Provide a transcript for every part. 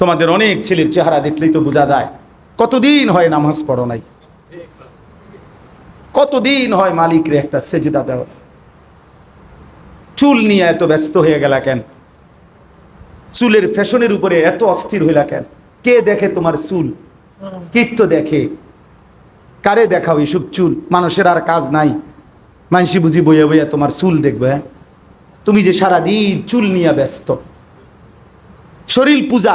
তোমাদের অনেক ছেলের চেহারা দেখলেই তো বোঝা যায়, কতদিন হয় নামাজ পড়ো নাই? কতদিন হয় মালিকরে একটা সেজদা দেওয়া চুল নিয়ে এত ব্যস্ত হয়ে গেলা কেন? চুলের ফ্যাশনের উপরে এত অস্থির হইলা কেন? কে দেখে তোমার চুল? কীর্ত দেখে? কারে দেখাও এসব চুল? মানুষের আর কাজ নাই। মানসি বুঝি বইয়া বইয়া তোমার চুল দেখবে হ্যাঁ? তুমি যে সারাদিন চুল নিয়ে ব্যস্ত। শরীর পূজা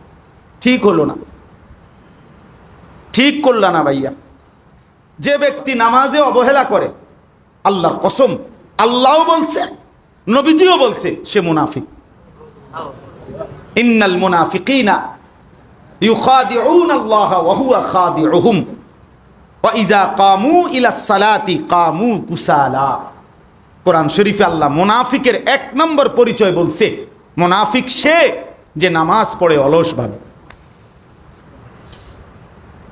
ঠিক হলো না। ঠিক করল না ভাইয়া। যে ব্যক্তি নামাজে অবহেলা করে, আল্লাহর কসম আল্লাহও বলছে, নবীজিও বলছে, সে মুনাফিক। ইন্নাল মুনাফিকিনা কোরআন শরীফে আল্লাহ মুনাফিকের এক নম্বর পরিচয় বলছে, মুনাফিক সে যে নামাজ পড়ে অলসভাবে।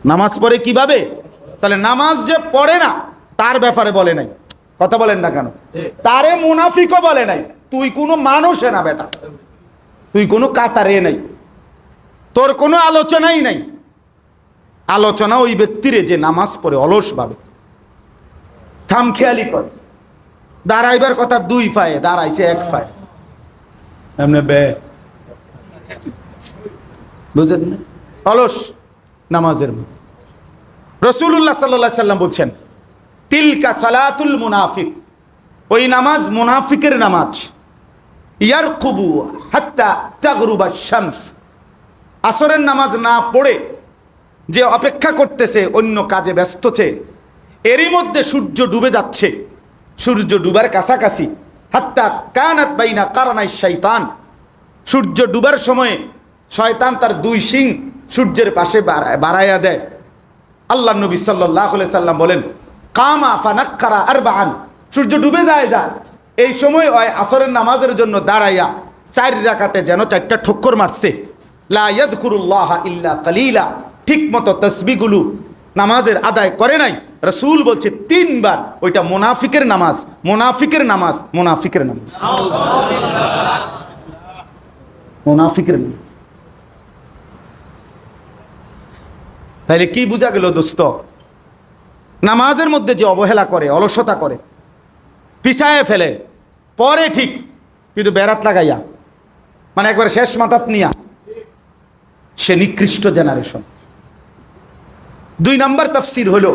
নামাজ পড়ে কীভাবে? তাহলে নামাজ যে পড়ে না, তার ব্যাপারে বলে নাই। কথা বলেন না কেন? তারে মুনাফিকও বলে নাই। তুই কোনো মানুষে না বেটা। তুই কোনো কাতারে নাই। তোর কোনো আলোচনাই নাই। আলোচনা ওই ব্যক্তিরে যে নামাজ পড়ে অলসভাবে। খামখেয়ালি করে। দাঁড়াইবার কথা দুই ফায়ে, দাঁড়াইছে এক ফায়ে। এমনি বে বুঝেন অলস। নামাজের মধ্যে। রসুল্লাহ সাল্লাহ সাল্লাম বলছেন, তিলকা সালাতুল মুনাফিক। ওই নামাজ মুনাফিকের নামাজ। ইয়ার কুবু হাত্তা তাগরুবা শামস। আসরের নামাজ না পড়ে যে অপেক্ষা করতেছে, অন্য কাজে ব্যস্তছে এরই মধ্যে সূর্য ডুবে যাচ্ছে। সূর্য ডুবার কাছাকাছি। হাত্তা কানাত বাইনা কারণাই শৈতান সূর্য ডুবার সময়ে শয়তান তার দুই শিং সূর্যের পাশে বাড়াইয়া দেয়। আল্লাহ নবী সাল্লাহ সাল্লাম বলেন কামা ফানাক্কারা আর বাহান সূর্য ডুবে যায় যায়। এই সময় হয় আসরের নামাজের জন্য দাঁড়াইয়া চার রাখাতে যেন চারটা ঠক্কর মারছে। লা ইয়াদকুরুল্লাহ ইল্লা কালিলা। ঠিক মতো তসবিগুলো নামাজের আদায় করে নাই। রসুল বলছে তিনবার। ওইটা মোনাফিকের নামাজ মোনাফিকের নামাজ মোনাফিকের নামাজ। মোনাফিকের নামাজ। তাইলে কি বোঝা গেল দোস্ত? নামাজের মধ্যে যে অবহেলা করে, অলসতা করে, পিছায় ফেলে, পরে ঠিক, কিন্তু বেড়াত লাগাইয়া মানে একবার শেষ মাথাত নিয়া, সে নিকৃষ্ট জেনারেশন দুই নাম্বার তাফসির হলো,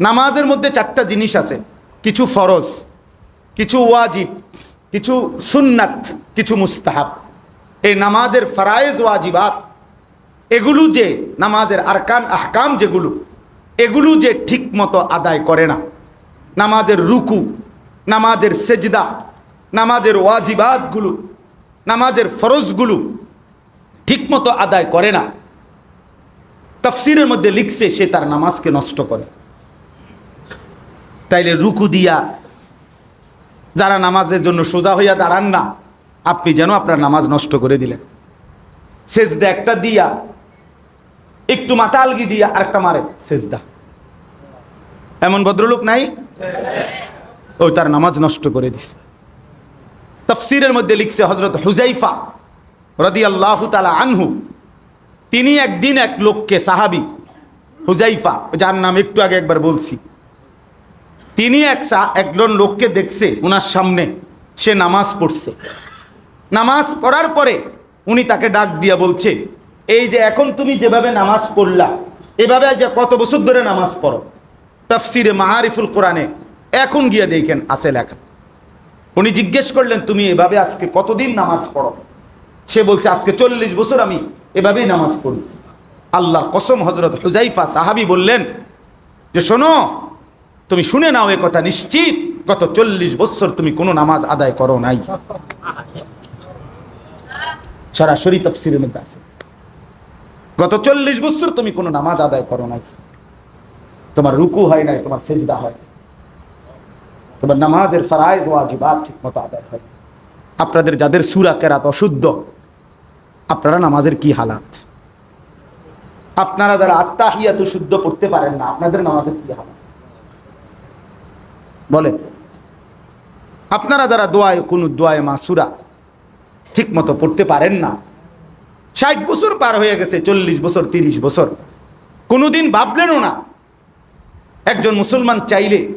নামাজের মধ্যে চারটা জিনিস আছে, কিছু ফরজ, কিছু ওয়াজিব, কিছু সুন্নাত, কিছু মুস্তাহাব। এই নামাজের ফরায়েজ, ওয়াজিবাত এগুলো যে নামাজের আরকান, আহকাম যেগুলো, এগুলো যে ঠিক মতো আদায় করে না। নামাজের রুকু, নামাজের সেজদা, নামাজের ওয়াজিবাতগুলো, নামাজের ফরজগুলো ঠিক মতো আদায় করে না। তফসিরের মধ্যে লিখছে, সে তার নামাজকে নষ্ট করে। তাইলে রুকু দিয়া যারা নামাজের জন্য সোজা হইয়া দাঁড়ান না, আপনি যেন আপনার নামাজ নষ্ট করে দিলেন। সেজদা একটা দিয়া একটু মাথা আলগি দিয়া আরেকটা মারে, সেজদা। এমন ভদ্রলোক নাই? ওই তার নামাজ নষ্ট করে দিছে। তফসিরের মধ্যে লিখছে হজরত হুজাইফা রদি আল্লাহ তালা আনহু। তিনি একদিন এক লোককে, সাহাবি হুজাইফা যার নাম একটু আগে একবার বলছি, তিনি এক একজন লোককে দেখছে ওনার সামনে সে নামাজ পড়ছে। নামাজ পড়ার পরে উনি তাকে ডাক দিয়া বলছে এই যে এখন তুমি যেভাবে নামাজ পড়লা, এভাবে যে কত বছর ধরে নামাজ পড়ো, তফসিরে মাহারিফুল কোরআনে, এখন গিয়ে দেখেন আছে লেখা। উনি জিজ্ঞেস করলেন, তুমি এভাবে আজকে কতদিন নামাজ পড়ো? সে বলছে, আজকে চল্লিশ বছর আমি এভাবেই নামাজ পড়ি। আল্লাহর কসম হজরত হুজাইফা সাহাবি বললেন, যে শোনো, তুমি শুনে নাও এ কথা নিশ্চিত, গত চল্লিশ বছর তুমি কোনো নামাজ আদায় করো নাই। সরাসরি তফসিরের মধ্যে আছে। গত চল্লিশ বছর তুমি কোনো নামাজ আদায় করো নাই। তোমার রুকু হয় নাই, তোমার সেজদা হয় তোমার নামাজের ফরাইজ ওয়াজিবাত ঠিক মতো আদায় হয় আপনাদের যাদের সুরা কেরাত অশুদ্ধ, আপনারা নামাজের কি হালাত? আপনারা যারা আত্মাহিয়াত শুদ্ধ পড়তে পারেন না, আপনাদের নামাজের কি হালাত? বলেন। আপনারা যারা দোয়ায় কোনো দোয়ায় মাসুরা ঠিক মতো পড়তে পারেন না ষাট বছর পার হয়ে গেছে, চল্লিশ বছর, তিরিশ বছর। কোনোদিন ভাবলেনও না। একজন মুসলমান চাইলে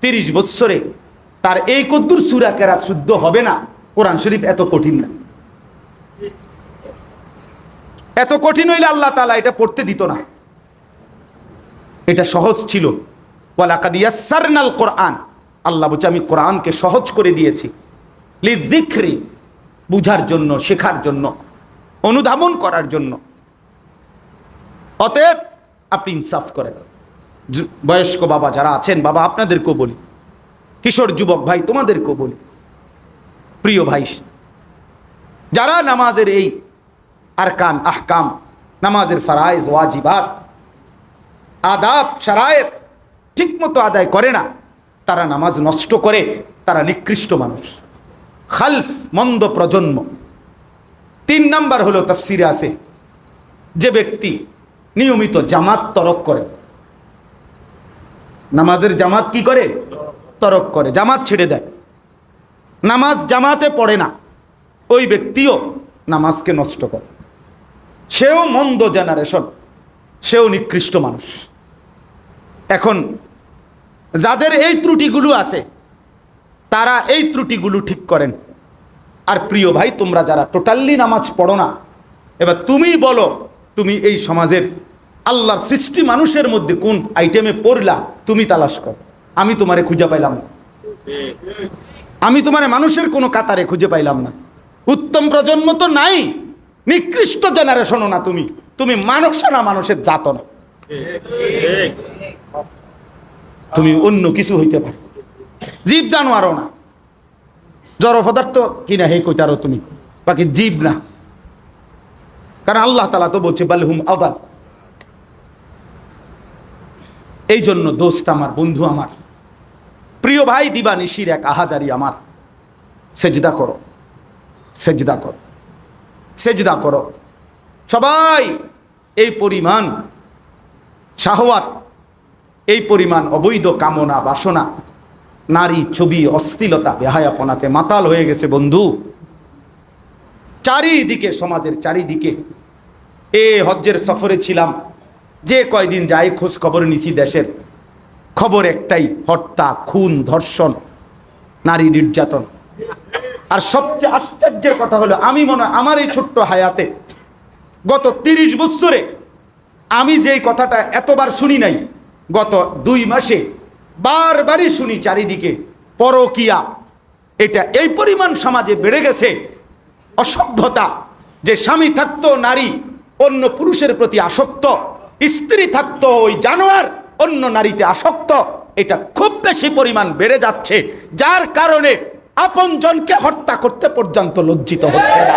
তিরিশ বৎসরে তার এই কদ্দুর সুরা কেরাত শুদ্ধ হবে না। কোরআন শরীফ এত কঠিন না। এত কঠিন হইলে আল্লাহ তালা এটা পড়তে দিত না। এটা সহজ ছিল। ওয়ালাকাদিয়াসারনাল কোরআন। আল্লাহ বলছে, আমি কোরআনকে সহজ করে দিয়েছি। লিদিক্রি বুঝার জন্য, শেখার জন্য। অনুধাবন করার জন্য। অতএব আপনি ইনসাফ করেন। বয়স্ক বাবা যারা আছেন, বাবা আপনাদেরকেও বলি। কিশোর যুবক ভাই তোমাদেরকেও বলি। প্রিয় ভাই, যারা নামাজের এই আরকান, আহকাম, নামাজের ফারাইজ ওয়াজিবাত, আদাব সারায়ের ঠিকমতো আদায় করে না, তারা নামাজ নষ্ট করে, তারা নিকৃষ্ট মানুষ। খালফ, মন্দ প্রজন্ম। তিন নাম্বার হলো তফসিরে আছে যে ব্যক্তি নিয়মিত জামাত তরক করে। নামাজের জামাত কি করে? তরক করে। জামাত ছেড়ে দেয়। নামাজ জামাতে পড়ে না। ওই ব্যক্তিও নামাজকে নষ্ট করে। সেও মন্দ জেনারেশন সেও নিকৃষ্ট মানুষ। এখন যাদের এই ত্রুটিগুলো আছে, তারা এই ত্রুটিগুলো ঠিক করেন। আর প্রিয় ভাই, তোমরা যারা টোটালি নামাজ পড়ো না, এবার তুমি বলো, তুমি এই সমাজের আল্লাহর সৃষ্টি মানুষের মধ্যে কোন আইটেমে পড়লা, তুমি তালাশ কর। আমি তোমারে খুঁজে পাইলাম না। আমি তোমার মানুষের কোনো কাতারে খুঁজে পাইলাম না। উত্তম প্রজন্ম তো নাই, নিকৃষ্ট জেনারেশনও না তুমি। তুমি মানুষ না মানুষের জাত না। তুমি অন্য কিছু হইতে পারো। জীব জানোয়ারও না। জড় পদার্থ? কিনা হে কইতারো তুমি? বাকি জীব না। কারণ আল্লাহ তালা তো বলছে বালহুম আদাল এই জন্য দোস্ত আমার, বন্ধু আমার, প্রিয় ভাই দিবানিশির এক আহাজারি আমার। সেজদা করো। সেজদা করো। সেজদা করো। সবাই, এই পরিমাণ শাহওয়াত এই পরিমাণ অবৈধ কামনা, বাসনা নারী ছবি অস্থিলতা বেহায়াপনাতে মাতাল হয়ে গেছে বন্ধু। চারিদিকে, সমাজের চারিদিকে, এ হজ্জের সফরে ছিলাম। যে কয়দিন যাই খোঁজ খবর নিছি দেশের। খবর একটাই হত্যা খুন, ধর্ষণ, নারী নির্যাতন। আর সবচেয়ে আশ্চর্যের কথা হলো, আমি মনে আমার এই ছোট্ট হায়াতে গত তিরিশ বছরে আমি যেই কথাটা এতবার শুনি নাই, গত দুই মাসে বারবারই শুনি চারিদিকে, পরকিয়া। এটা এই পরিমাণ সমাজে বেড়ে গেছে। অসভ্যতা, যে স্বামী থাকতো নারী, অন্য পুরুষের প্রতি আসক্ত। স্ত্রী থাকতো ওই জানোয়ার, অন্য নারীতে আসক্ত। এটা খুব বেশি পরিমাণ বেড়ে যাচ্ছে, যার কারণে আপনজনকে হত্যা করতে পর্যন্ত লজ্জিত হচ্ছে না।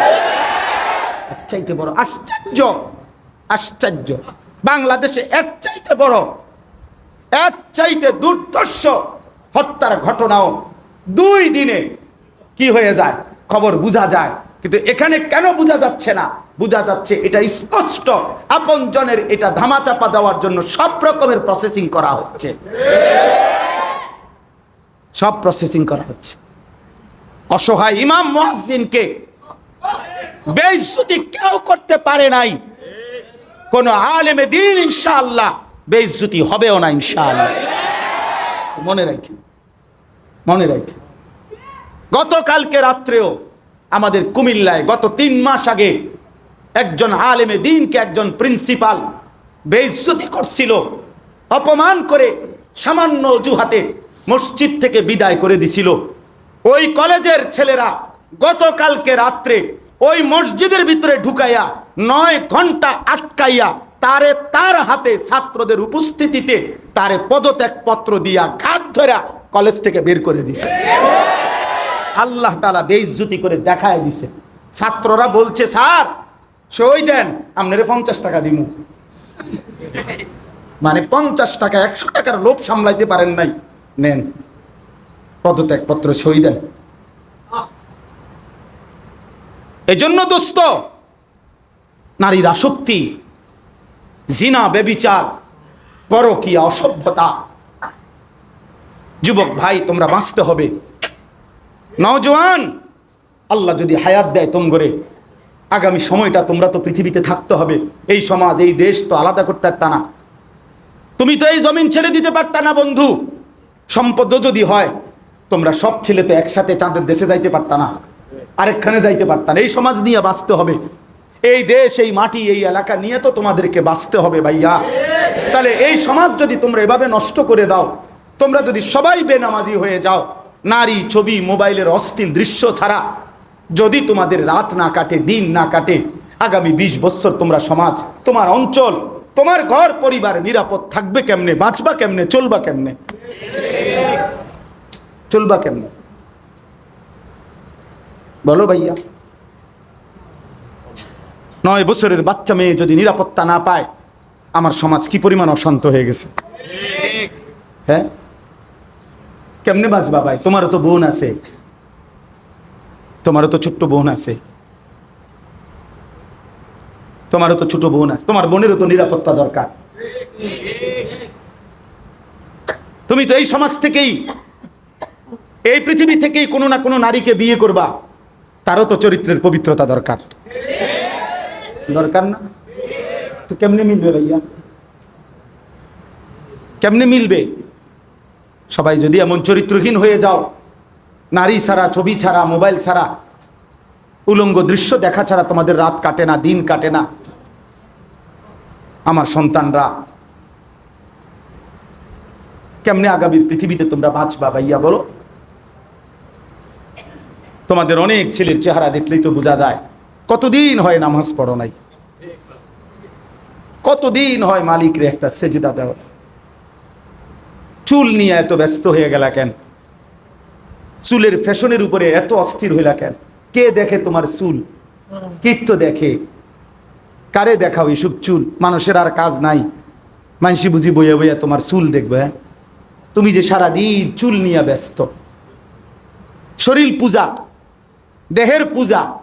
চাইতে বড় আশ্চর্য আশ্চর্য। বাংলাদেশে এর চাইতে বড় এর চাইতে দুর্ধর্ষ হত্যার ঘটনাও দুই দিনে কি হয়ে যায়? খবর বোঝা যায়। কিন্তু এখানে কেন বোঝা যাচ্ছে না? বোঝা যাচ্ছে এটা স্পষ্ট। আপন জনের এটা ধামাচাপা দেওয়ার জন্য সব রকমের প্রসেসিং করা হচ্ছে। সব প্রসেসিং করা হচ্ছে। অসহায় ইমাম মুয়াজ্জিনকে বেইজ্জতি কেউ করতে পারে নাই। কোন আলেমে দিন ইনশাআল্লাহ বেইজ্জতি হবেও না ইনশাআল্লাহ। মনে রাখি মনে রাখি গতকালকে রাত্রেও আমাদের কুমিল্লায় গত তিন মাস আগে একজন আলেমে দিনকে একজন প্রিন্সিপাল বেইজ্জতি করছিল, অপমান করে সামান্য অজুহাতে মসজিদ থেকে বিদায় করে দিছিল। ওই কলেজের ছেলেরা গতকালকে রাত্রে ওই মসজিদের ভিতরে ঢুকাইয়া নয় ঘণ্টা আটকাইয়া তারে তার হাতে ছাত্রদের উপস্থিতিতে তারে পদত্যাগপত্র দিয়া ঘাত ধরা কলেজ থেকে বের করে দিছে। আল্লাহ তালা বেইজ্জতি করে দেখায় দিছে। ছাত্ররা বলছে, স্যার, সই দেন, আপনারে পঞ্চাশ টাকা দিমু। মানে পঞ্চাশ টাকা, একশো টাকার লোভ সামলাইতে পারেন নাই। নেন, পদত্যাগপত্র সই দেন। এজন্য দোস্ত, নারীর আসক্তি জিনা, বেবিচার, পরকীয়া, অসভ্যতা। যুবক ভাই, তোমরা বাঁচতে হবে। নওজোয়ান, আল্লাহ যদি হায়াত দেয় তোমগরে, আগামী সময়টা তোমরা তো পৃথিবীতে থাকতে হবে। এই সমাজ, এই দেশ তো আলাদা করতে পারতা না। তুমি তো এই জমিন ছেড়ে দিতে পারতা না, বন্ধু। সম্পদও যদি হয়, তোমরা সব ছেলে তো একসাথে চাঁদের দেশে যাইতে পারতা না, আরেকখানে যাইতে পারতা না। এই সমাজ নিয়ে বাঁচতে হবে। এই দেশ, এই মাটি, এই এলাকা নিয়ে তো তোমাদেরকে বাঁচতে হবে ভাইয়া। তাহলে এই সমাজ যদি তোমরা এভাবে নষ্ট করে দাও, তোমরা যদি সবাই বেনামাজি হয়ে যাও, নারী ছবি, মোবাইলের অস্থির দৃশ্য ছাড়া, যদি তোমাদের রাত না কাটে, দিন না কাটে, আগামী ২০ বছর তোমরা সমাজ, তোমার অঞ্চল, তোমার ঘর, পরিবার নিরাপদ থাকবে কেমনে, বাঁচবা কেমনে, চলবা কেমনে? চলবা কেমনে? বলো ভাইয়া। নয় বছরের বাচ্চা মেয়ে যদি নিরাপত্তা না পায়, আমার সমাজ কি পরিমাণ অশান্ত হয়ে গেছে? হ্যাঁ? কেমনে বাঁচবা ভাই? তোমারও তো বোন আছে। তোমারও তো ছোট্ট বোন আছে। তোমারও তো ছোট বোন আছে। তোমার বোনেরও তো নিরাপত্তা দরকার। তুমি তো এই সমাজ থেকেই, এই পৃথিবী থেকেই কোনো না কোনো নারীকে বিয়ে করবা। তারও তো চরিত্রের পবিত্রতা দরকার। দরকার না। তো কেমনে মিলবে ভাইয়া? কেমনে মিলবে? সবাই যদি এমন চরিত্রহীন হয়ে যাও, নারী ছাড়া, ছবি ছাড়া, মোবাইল ছাড়া, উলঙ্গ দৃশ্য দেখা ছাড়া তোমাদের রাত কাটে না, দিন কাটে না। আমার সন্তানরা, কেমনে আগামীর পৃথিবীতে তোমরা বাঁচবা ভাইয়া বলো? তোমাদের অনেক ছেলের চেহারা দেখলেই তো বোঝা যায়। কতদিন হয় নামাজ পড়ো নাই? কতদিন হয় মালিকরে একটা সেজদা দেওয়া চুল নিয়ে এত ব্যস্ত হয়ে গেলা কেন? চুলের ফ্যাশনের উপরে এত অস্থির হইলা কেন? কে দেখে তোমার চুল? কীর্ত দেখে? কারে দেখাও এসব চুল? মানুষের আর কাজ নাই। মানসি বুঝি বইয়া বইয়া তোমার চুল দেখবে হ্যাঁ? তুমি যে সারাদিন চুল নিয়ে ব্যস্ত। শরীর পূজা, দেহের পূজা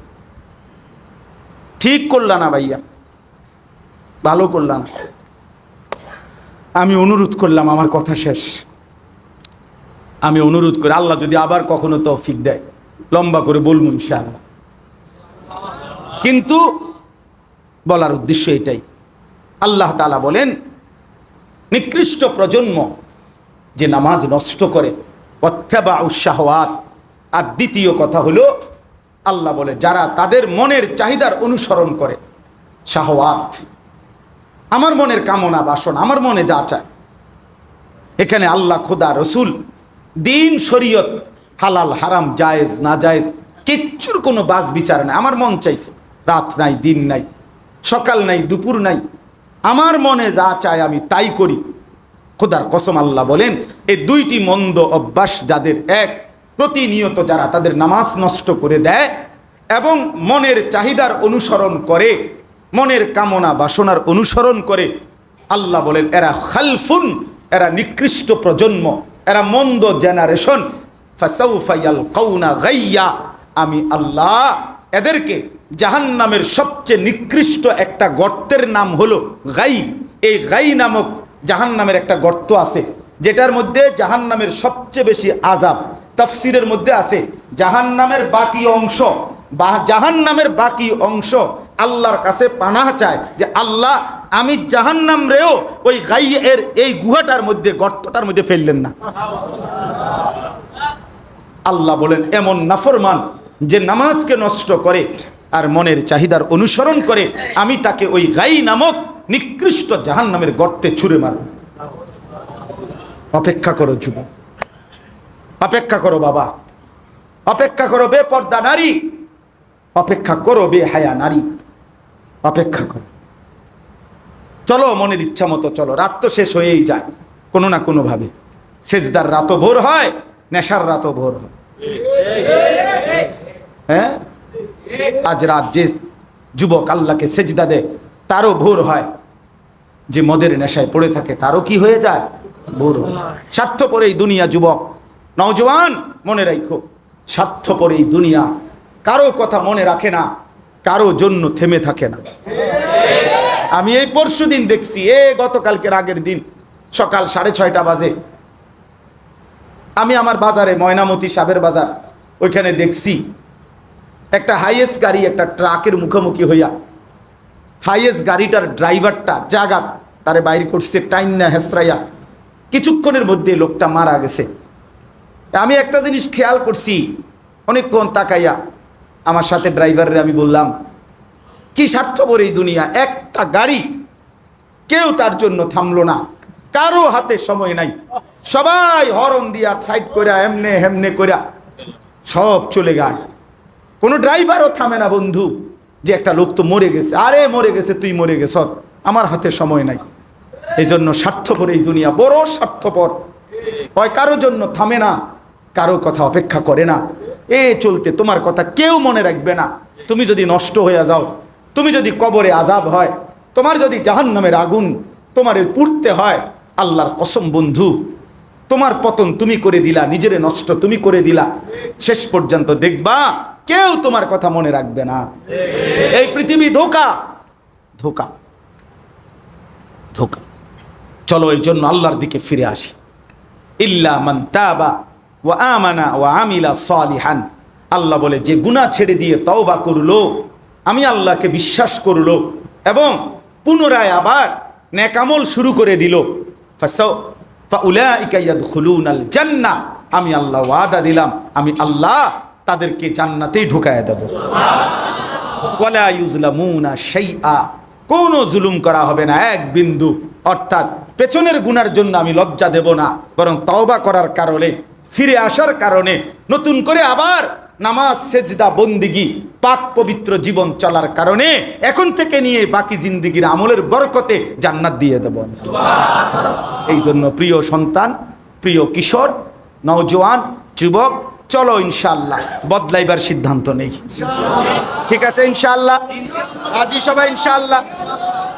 ঠিক করলা না ভাইয়া। ভালো করলা না। আমি অনুরোধ করলাম, আমার কথা শেষ। আমি অনুরোধ করি, আল্লাহ যদি আবার কখনো তৌফিক দেয়। লম্বা করে বলব ইনশাআল্লাহ। কিন্তু বলার উদ্দেশ্য এটাই। আল্লাহ তালা বলেন, নিকৃষ্ট প্রজন্ম যে নামাজ নষ্ট করে অথবা উৎসাহওয়াত আর দ্বিতীয় কথা হলো আল্লাহ বলে, যারা তাদের মনের চাহিদার অনুসরণ করে, শাহওয়াত। আমার মনের কামনা বাসন, আমার মনে যা চায়। এখানে আল্লাহ, খোদা, রসুল, দিন, শরীয়ত, হালাল, হারাম, জায়েজ, না জায়েজ, কিচ্ছুর কোনো বাস বিচার নাই। আমার মন চাইছে, রাত নাই, দিন নাই, সকাল নাই, দুপুর নাই। আমার মনে যা চায় আমি তাই করি। খোদার কসম আল্লাহ বলেন, এই দুইটি মন্দ অভ্যাস যাদের এক প্রতিনিয়ত যারা তাদের নামাজ নষ্ট করে দেয় এবং মনের চাহিদার অনুসরণ করে, মনের কামনা বাসনার অনুসরণ করে, আল্লাহ বলেন, এরা খালফুন, এরা নিকৃষ্ট প্রজন্ম, এরা মন্দ জেনারেশন। ফাসাউফাইয়াল কৌনা গাইয়া। আমি আল্লাহ, এদেরকে জাহান্নামের সবচেয়ে নিকৃষ্ট একটা গর্তের নাম হলো গাই। এই গাই নামক জাহান্নামের একটা গর্ত আছে, যেটার মধ্যে জাহান্নামের সবচেয়ে বেশি আজাব তফসিরের মধ্যে আছে, জাহান্নামের বাকি অংশ। বা জাহান্নামের বাকি অংশ আল্লাহর কাছে পানাহ চায় যে, আল্লাহ, আমি জাহান্নাম রেও ওই গাই এর এই গুহাটার মধ্যে, গর্তটার মধ্যে ফেললেন না। আল্লাহ বলেন, এমন নাফরমান যে নামাজকে নষ্ট করে আর মনের চাহিদার অনুসরণ করে, আমি তাকে ওই গাই নামক নিকৃষ্ট জাহান নামের গর্তে ছুঁড়ে মারব। অপেক্ষা করো, যুবক। অপেক্ষা করো বাবা। অপেক্ষা করো বেপর্দা নারী। অপেক্ষা করো, বে হায়া নারী। অপেক্ষা করো। চলো, মনের ইচ্ছা মতো চলো। রাত তো শেষ হয়েই যায়, কোনো না কোনোভাবে। সেজদার রাতও ভোর হয়, নেশার রাতও ভোর হয়। হ্যাঁ? আজ রাত যে যুবক আল্লাহকে সেজদা দেয়, তারও ভোর হয়। যে মদের নেশায় পড়ে থাকে, তারও কি হয়ে যায়? ভোর হয়। স্বার্থপর এই দুনিয়া যুবক। নওজওয়ান মনে রাখো স্বার্থপর এই দুনিয়া। কারও কথা মনে রাখে না, কারও জন্য থেমে থাকে না। আমি এই পরশু দিন দেখছি, এ গতকালকের আগের দিন, সকাল সাড়ে ছয়টা বাজে। আমি আমার বাজারে ময়নামতি সাবের বাজার, ওইখানে দেখছি, একটা হাইয়েস্ট গাড়ি, একটা ট্রাকের মুখোমুখি হইয়া। হাইয়েস্ট গাড়িটার ড্রাইভারটা জাগাত, তারে বাইর করছে টাইম না হেসরাইয়া। কিছুক্ষণের মধ্যে লোকটা মারা গেছে। আমি একটা জিনিস খেয়াল করছি। অনেকক্ষণ তাকাইয়া আমার সাথে ড্রাইভারের আমি বললাম, কি স্বার্থপর এই দুনিয়া? একটা গাড়ি কেউ তার জন্য থামলো না। কারও হাতে সময় নাই। সবাই হরন দিয়া সাইড করে এমনে হেমনে করে সব চলে গায় কোনো ড্রাইভারও থামে না, বন্ধু। যে একটা লোক তো মরে গেছে। আরে, মরে গেছে, তুই মরে গেছ। আমার হাতে সময় নাই। এই জন্য স্বার্থপর এই দুনিয়া। বড় স্বার্থপর। হয় কারও জন্য থামে না। কারও কথা অপেক্ষা করে না। এ চলতে তোমার কথা কেউ মনে রাখবে না। তুমি যদি নষ্ট হয়ে যাও, তুমি যদি কবরে আজাব হয়, তোমার যদি জাহান্নামের আগুন তোমার পুড়তে হয়, আল্লাহর কসম বন্ধু, তোমার পতন তুমি করে দিলা, নিজেরে নষ্ট তুমি করে দিলা, শেষ পর্যন্ত দেখবা কেউ তোমার কথা মনে রাখবে না। এই পৃথিবী ধোকা ধোকা ধোকা। চলো এই জন্য আল্লাহর দিকে ফিরে আসি। ইল্লা মান তাবা ওয়া আমানা ওয়া আমিলা সালিহান। আল্লাহ বলে, যে গুনাহ ছেড়ে দিয়ে তওবা করল, আমি আল্লাহকে বিশ্বাস করল এবং পুনরায় আবার নেকামল শুরু করে দিল। জান্নাহ। আমি আল্লাহ ওয়াদা দিলাম, আমি আল্লাহ তাদেরকে জান্নাতেই ঢুকায় দেব। কোনো জুলুম করা হবে না, এক বিন্দু। অর্থাৎ পেছনের গুনার জন্য আমি লজ্জা দেব না, বরং তওবা করার কারণে ফিরে আসার কারণে নতুন করে আবার নামাজ, সেজদা, বন্দিগি, পাক পবিত্র জীবন চলার কারণে এখন থেকে নিয়ে বাকি জিন্দিগির আমলের বরকতে জান্নাত দিয়ে দেব। এই জন্য প্রিয় সন্তান, প্রিয় কিশোর, নওজোয়ান, যুবক, চলো ইনশাল্লাহ বদলাইবার সিদ্ধান্ত নেই। ঠিক আছে ইনশাল্লাহ আজই সবাই ইনশাল্লাহ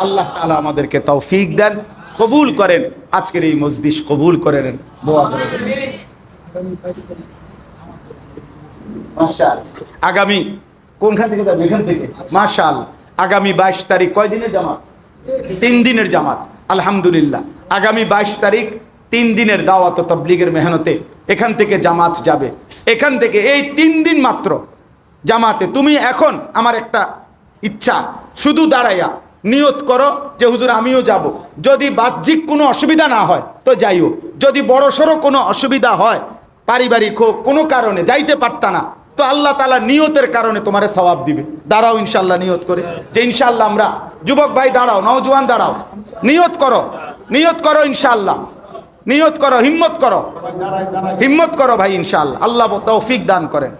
আল্লাহ তাআলা আমাদেরকে তৌফিক দেন, কবুল করেন। আজকের এই মজলিস কবুল করে নেন। আগামী কোনখান থেকে যাবে? এখান থেকে। মাশাল আগামী বাইশ তারিখ কয় দিনের জামাত? তিন দিনের জামাত আলহামদুলিল্লাহ। আগামী বাইশ তারিখ তিন দিনের দাওয়াত তবলিগের মেহনতে এখান থেকে জামাত যাবে। এখান থেকে এই তিন দিন মাত্র জামাতে তুমি এখন আমার একটা ইচ্ছা শুধু দাঁড়াইয়া নিয়ত করো যে হুজুর আমিও যাব। যদি বাহ্যিক কোনো অসুবিধা না হয় তো যাইও। যদি বড়সড় কোনো অসুবিধা হয় পারিবারিক হোক, কোনো কারণে, যাইতে পারতা না। তো আল্লাহ তালা নিয়তের কারণে তোমার সবাব দিবে। দাঁড়াও ইনশাল্লাহ নিয়ত করে। যে ইনশাল্লাহ আমরা, যুবক ভাই দাঁড়াও, নওজোয়ান দাঁড়াও। নিয়ত করো নিয়ত করো ইনশাল্লাহ নিয়ত করো, হিম্মত করো। হিম্মত করো ভাই ইনশাল্লাহ আল্লাহ তৌফিক দান করেন।